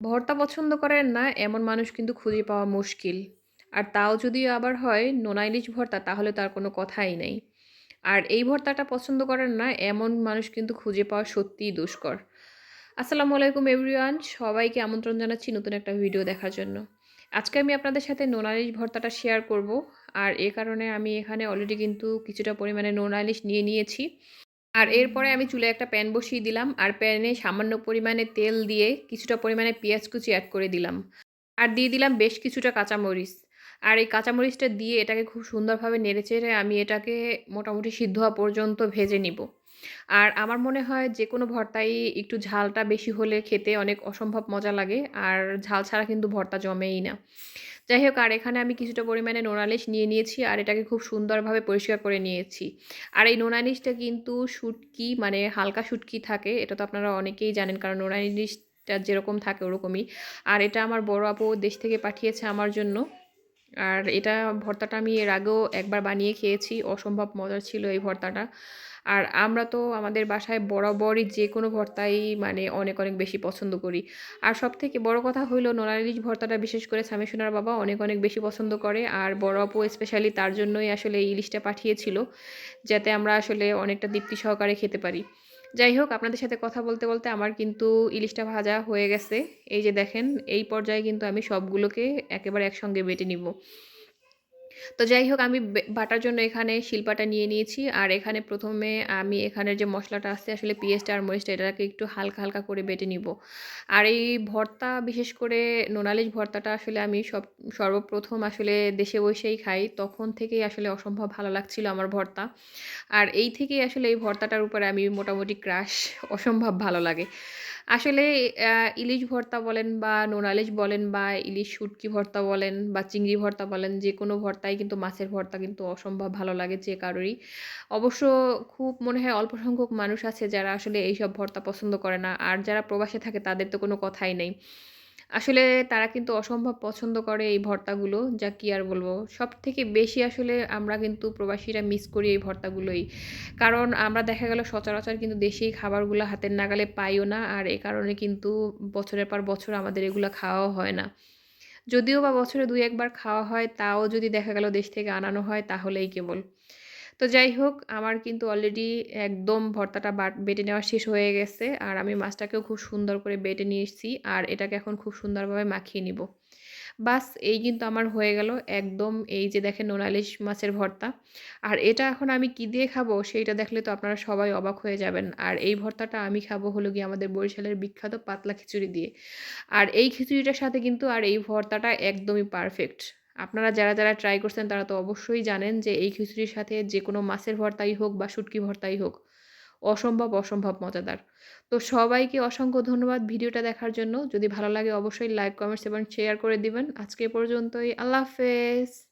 ভর্তা পছন্দ করেন না, এমন মানুষ কিন্তু খুঁজে পাওয়া মুশকিল। আর তাও যদি আবার হয়, নোনা ইলিশ ভর্তা, তাহলে তার কোনো কথাই নেই। আর এই ভর্তাটা পছন্দ করেন না, এমন মানুষ কিন্তু খুঁজে পাওয়া সত্যিই দুষ্কর। আসসালামু আলাইকুম এভরিওয়ান, সবাইকে আমন্ত্রণ জানাচ্ছি নতুন একটা ভিডিও দেখার জন্য। আজকে আমি আপনাদের সাথে নোনা ইলিশ ভর্তাটা শেয়ার করব। আর এ কারণে আমি এখানে অলরেডি কিন্তু কিছুটা পরিমাণে নোনা ইলিশ নিয়ে নিয়েছি। আর এরপরে আমি চুলে একটা প্যান বসিয়ে দিলাম আর প্যানে সামান্য পরিমাণে তেল দিয়ে কিছুটা পরিমাণে পেঁয়াজ কুচি অ্যাড করে দিলাম। আর দিয়ে দিলাম বেশ কিছুটা কাঁচামরিচ। আর এই কাঁচামরিচটা দিয়ে এটাকে খুব সুন্দরভাবে নেড়েচেড়ে আমি এটাকে মোটামুটি সিদ্ধ হওয়া পর্যন্ত ভেজে নিব। আর আমার মনে হয় যে কোনো ভর্তাই একটু ঝালটা বেশি হলে খেতে অনেক অসম্ভব মজা লাগে, আর ঝাল ছাড়া কিন্তু ভর্তা জমেই না। যাই হোক আর এখানে আমি কিছুটা পরিমাণে নোনালিশ নিয়ে নিয়েছি, আর এটাকে খুব সুন্দরভাবে পরিষ্কার করে নিয়েছি। আর এই নোনালিশটা কিন্তু শুটকি মানে হালকা শুটকি থাকে, এটা তো আপনারা অনেকেই জানেন, কারণ নোনালিশটা যেরকম থাকে ওরকমই। আর এটা আমার বড় আপু দেশ থেকে পাঠিয়েছে আমার জন্য। আর এটা ভর্তাটা আমি এর আগেও একবার বানিয়ে খেয়েছি, অসম্ভব মজার ছিল এই ভর্তাটা। আর আমরা তো আমাদের বাসায় বরাবরই যে কোনো ভর্তাই মানে অনেক অনেক বেশি পছন্দ করি। আর সব থেকে বড় কথা হইল নোনা ইলিশ ভর্তাটা, বিশেষ করে স্বামী সোনার বাবা অনেক অনেক বেশি পছন্দ করে। আর বড় আপু স্পেশালি তার জন্যই আসলে এই ইলিশটা পাঠিয়েছিল, যাতে আমরা আসলে অনেকটা তৃপ্তি সহকারে খেতে পারি। যাই হোক, আপনাদের সাথে কথা বলতে বলতে আমার কিন্তু ইলিশটা ভাজা হয়ে গেছে। এই যে দেখেন, এই পর্যায়ে কিন্তু আমি সবগুলোকে একেবারে একসঙ্গে বেটে নিব। তো যাই হোক আমি বাটার জন্য এখানে শিলপাটা নিয়ে নিয়েছি। আর এখানে প্রথমে আমি এখানের যে মশলাটা আছে, আসলে পিঁয়াজটা আর মরিচটা, এটাকে একটু হালকা হালকা করে বেটে নিব। আর এই ভর্তা, বিশেষ করে নোনালিশ ভর্তাটা আসলে আমি সব, সর্বপ্রথম আসলে দেশে বসেই খাই। তখন থেকেই আসলে অসম্ভব ভালো লাগছিল আমার ভর্তা। আর এই থেকেই আসলে এই ভর্তাটার উপরে আমি মোটামুটি ক্রাশ, অসম্ভব ভালো লাগে। আসলে ইলিশ ভর্তা বলেন বা নোনালিশ বলেন বা ইলিশ শুটকি ভর্তা বলেন বা চিংড়ি ভর্তা বলেন যে কোনো ভর্তাই কিন্তু মাছের ভর্তা কিন্তু অসম্ভব ভালো লাগে যে কারোরই। অবশ্য খুব মনে হয় অল্প সংখ্যক মানুষ আছে যারা আসলে এইসব ভর্তা পছন্দ করে না। আর যারা প্রবাসে থাকে তাদের তো কোনো কথাই নেই। আসলে তারা কিন্তু অসম্ভব পছন্দ করে এই ভর্তাগুলো, যা কি আর বলব? সব থেকে বেশি আসলে আমরা কিন্তু প্রবাসীরা মিস করি এই ভর্তাগুলোই। কারণ আমরা দেখা গেল সচরাচর কিন্তু দেশি খাবারগুলো হাতের নাগালে পাইও না, আর এ কারণে কিন্তু বছরের পর বছর আমাদের এগুলো খাওয়াও হয় না। যদিও বা বছরে দুই একবার খাওয়া হয়, তাও যদি দেখা গেল দেশ থেকে আনানো হয়, তাহলেই কেবল। তো যাই হোক, আমার কিন্তু অলরেডি একদম ভর্তাটা বেটে নেওয়া শেষ হয়ে গেছে। আর আমি মাছটাকেও খুব সুন্দর করে বেটে নিয়ে এসেছি আর এটাকে এখন খুব সুন্দরভাবে মাখিয়ে নিব। বাস, এই কিন্তু আমার হয়ে গেল একদম এই যে দেখেন নোনালিশ মাছের ভর্তা। আর এটা এখন আমি কি দিয়ে খাব সেইটা দেখলে তো আপনারা সবাই অবাক হয়ে যাবেন। আর এই ভর্তাটা আমি খাব হলো গিয়ে আমাদের বরিশালের বিখ্যাত পাতলা খিচুড়ি দিয়ে। আর এই খিচুড়িটার সাথে কিন্তু আর এই ভর্তাটা একদমই পারফেক্ট আপনারা যারা যারা ট্রাই করছেন তারা তো অবশ্যই জানেন যে এই খিচুড়ির সাথে যে কোনো মাছের ভর্তাই হোক বা শুটকি ভর্তাই হোক, অসম্ভব অসম্ভব মজাদার। তো সবাইকে অসংখ্য ধন্যবাদ ভিডিওটা দেখার জন্য। যদি ভালো লাগে অবশ্যই লাইক কমেন্টস এবং শেয়ার করে দিবেন। আজকে পর্যন্তই। আল্লাহ হাফেজ।